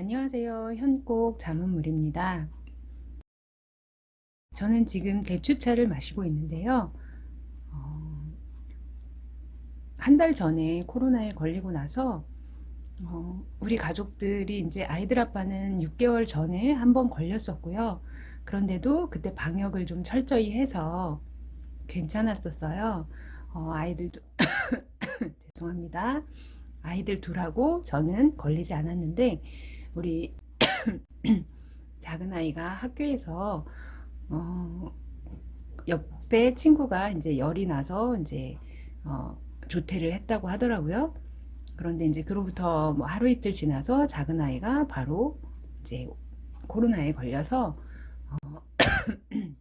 안녕하세요. 현곡 자문물입니다. 저는 지금 대추차를 마시고 있는데요. 어, 한달 전에 코로나에 걸리고 나서 어, 우리 가족들이 이제 아이들 아빠는 6개월 전에 한 번 걸렸었고요. 그런데도 그때 방역을 좀 철저히 해서 괜찮았었어요. 어, 아이들도 죄송합니다. 아이들 둘하고 저는 걸리지 않았는데 우리 작은 아이가 학교에서 어, 옆에 친구가 이제 열이 나서 이제 어, 조퇴를 했다고 하더라고요. 그런데 이제 그로부터 뭐 하루 이틀 지나서 작은 아이가 바로 이제 코로나에 걸려서 어,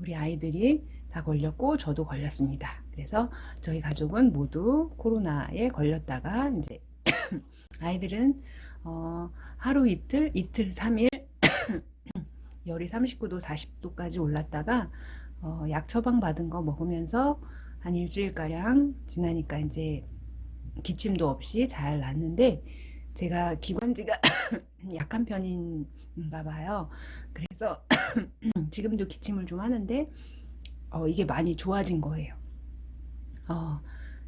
우리 아이들이 다 걸렸고 저도 걸렸습니다. 그래서 저희 가족은 모두 코로나에 걸렸다가 이제 아이들은 어, 하루 이틀, 이틀 3일 열이 39도, 40도까지 올랐다가 어, 약 처방 받은 거 먹으면서 한 일주일 가량 지나니까 이제 기침도 없이 잘 낫는데 제가 기관지가 약한 편인가 봐요. 그래서 지금도 기침을 좀 하는데 어, 이게 많이 좋아진 거예요. 어,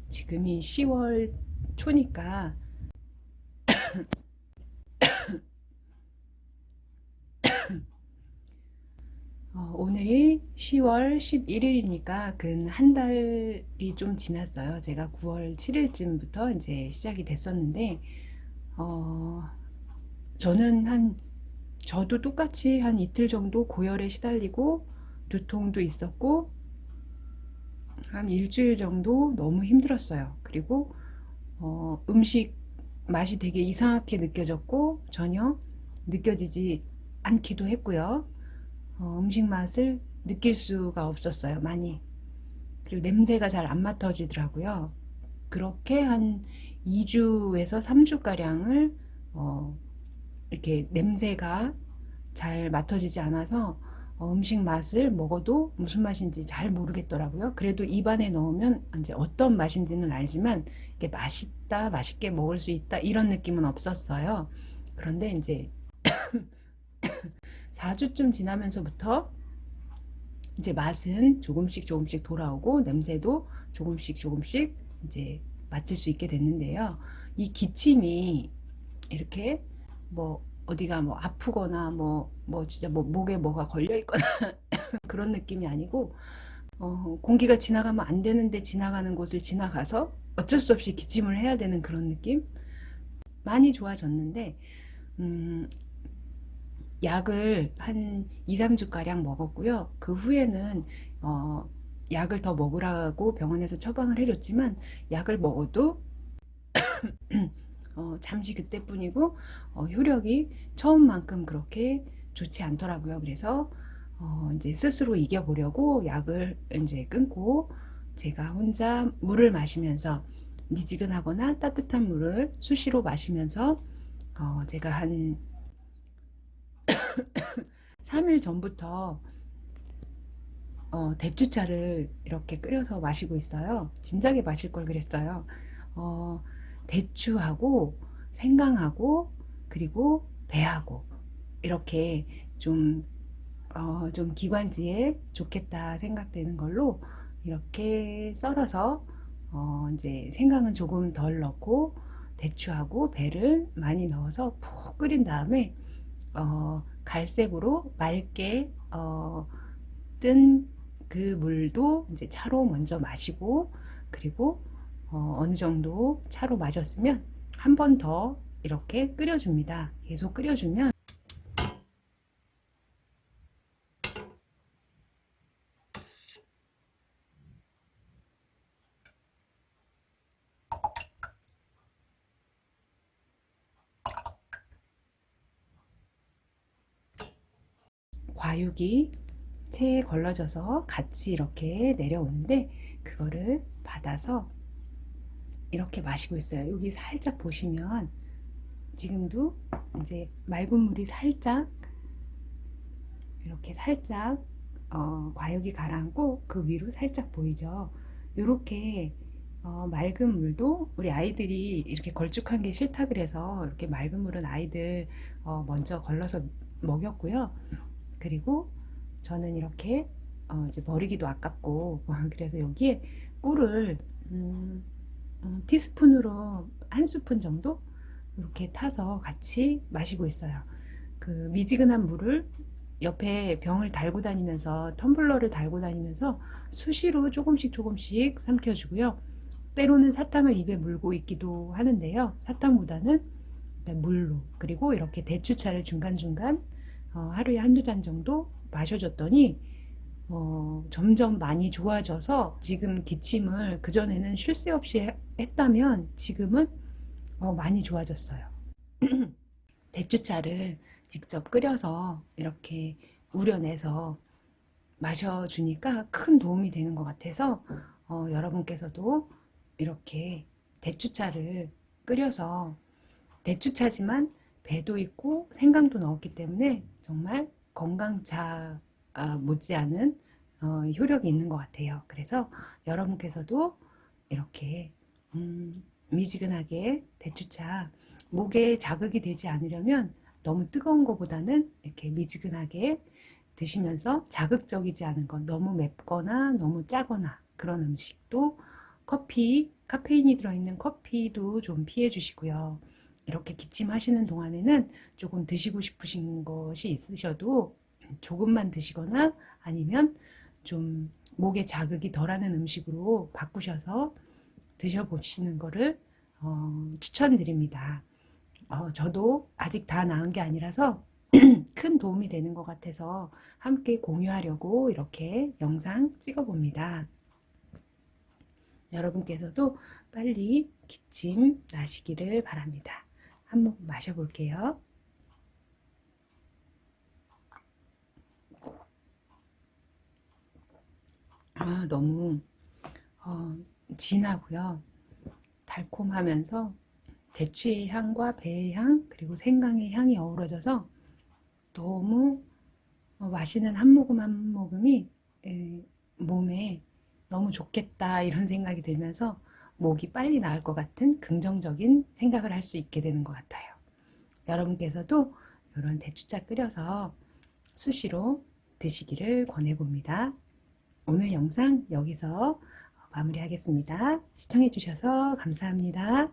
지금이 10월 초니까 어, 오늘이 10월 11일이니까 근 한 달이 좀 지났어요. 제가 9월 7일쯤부터 이제 시작이 됐었는데, 어, 저는 한, 저도 똑같이 한 이틀 정도 고열에 시달리고, 두통도 있었고, 한 일주일 정도 너무 힘들었어요. 그리고, 어, 음식 맛이 되게 이상하게 느껴졌고, 전혀 느껴지지 않기도 했고요. 어, 음식 맛을 느낄 수가 없었어요, 많이. 그리고 냄새가 잘 안 맡아지더라고요. 그렇게 한 2주에서 3주가량을 어, 이렇게 냄새가 잘 맡아지지 않아서 어, 음식 맛을 먹어도 무슨 맛인지 잘 모르겠더라고요. 그래도 입안에 넣으면 이제 어떤 맛인지는 알지만 이게 맛있다, 맛있게 먹을 수 있다 이런 느낌은 없었어요. 그런데 이제 4주쯤 지나면서부터 이제 맛은 조금씩 조금씩 돌아오고 냄새도 조금씩 조금씩 이제 맡을 수 있게 됐는데요. 이 기침이 이렇게 뭐 어디가 뭐 아프거나 뭐, 뭐 진짜 뭐 목에 뭐가 걸려 있거나 그런 느낌이 아니고 어, 공기가 지나가면 안 되는데 지나가는 곳을 지나가서 어쩔 수 없이 기침을 해야 되는 그런 느낌? 많이 좋아졌는데 음, 약을 한 2, 3주 가량 먹었고요. 그 후에는 어, 약을 더 먹으라고 병원에서 처방을 해줬지만 약을 먹어도 어, 잠시 그때뿐이고 어, 효력이 처음만큼 그렇게 좋지 않더라고요. 그래서 어, 이제 스스로 이겨보려고 약을 이제 끊고 제가 혼자 물을 마시면서 미지근하거나 따뜻한 물을 수시로 마시면서 어, 제가 한 3일 전부터 어, 대추차를 이렇게 끓여서 마시고 있어요. 진작에 마실 걸 그랬어요. 어, 대추하고 생강하고 그리고 배하고. 이렇게 좀, 어, 좀 기관지에 좋겠다 생각되는 걸로 이렇게 썰어서 어, 이제 생강은 조금 덜 넣고 대추하고 배를 많이 넣어서 푹 끓인 다음에 어, 갈색으로 맑게 어, 뜬 그 물도 이제 차로 먼저 마시고 그리고 어, 어느 정도 차로 마셨으면 한 번 더 이렇게 끓여줍니다. 계속 끓여주면 과육이 체에 걸러져서 같이 이렇게 내려오는데 그거를 받아서 이렇게 마시고 있어요. 여기 살짝 보시면 지금도 이제 맑은 물이 살짝 이렇게 살짝 어, 과육이 가라앉고 그 위로 살짝 보이죠. 이렇게 어, 맑은 물도 우리 아이들이 이렇게 걸쭉한 게 싫다 그래서 이렇게 맑은 물은 아이들 어, 먼저 걸러서 먹였고요. 그리고 저는 이렇게 어, 이제 버리기도 아깝고 그래서 여기에 꿀을 음, 음, 티스푼으로 한 스푼 정도 이렇게 타서 같이 마시고 있어요. 그 미지근한 물을 옆에 병을 달고 다니면서 텀블러를 달고 다니면서 수시로 조금씩 조금씩 삼켜주고요. 때로는 사탕을 입에 물고 있기도 하는데요. 사탕보다는 물로 그리고 이렇게 대추차를 중간중간 어, 하루에 한두 잔 정도 마셔줬더니 어, 점점 많이 좋아져서 지금 기침을 그전에는 쉴 새 없이 해- 했다면 지금은 어, 많이 좋아졌어요. 대추차를 직접 끓여서 이렇게 우려내서 마셔주니까 큰 도움이 되는 것 같아서 어, 여러분께서도 이렇게 대추차를 끓여서 대추차지만 배도 있고 생강도 넣었기 때문에 정말 건강차 아, 못지않은 어, 효력이 있는 것 같아요. 그래서 여러분께서도 이렇게 음, 미지근하게 대추차 목에 자극이 되지 않으려면 너무 뜨거운 것보다는 이렇게 미지근하게 드시면서 자극적이지 않은 것, 너무 맵거나 너무 짜거나 그런 음식도 커피, 카페인이 들어있는 커피도 좀 피해 주시고요. 이렇게 기침하시는 동안에는 조금 드시고 싶으신 것이 있으셔도 조금만 드시거나 아니면 좀 목에 자극이 덜하는 음식으로 바꾸셔서 드셔보시는 거를 어, 추천드립니다. 어, 저도 아직 다 나은 게 아니라서 큰 도움이 되는 것 같아서 함께 공유하려고 이렇게 영상 찍어봅니다. 여러분께서도 빨리 기침 나시기를 바랍니다. 한 모금 마셔볼게요. 아, 너무 어, 진하고요. 달콤하면서 대추의 향과 배의 향, 그리고 생강의 향이 어우러져서 너무 어, 마시는 한 모금 한 모금이 에, 몸에 너무 좋겠다 이런 생각이 들면서 목이 빨리 나을 것 같은 긍정적인 생각을 할 수 있게 되는 것 같아요. 여러분께서도 이런 대추차 끓여서 수시로 드시기를 권해봅니다. 오늘 영상 여기서 마무리하겠습니다. 시청해주셔서 감사합니다.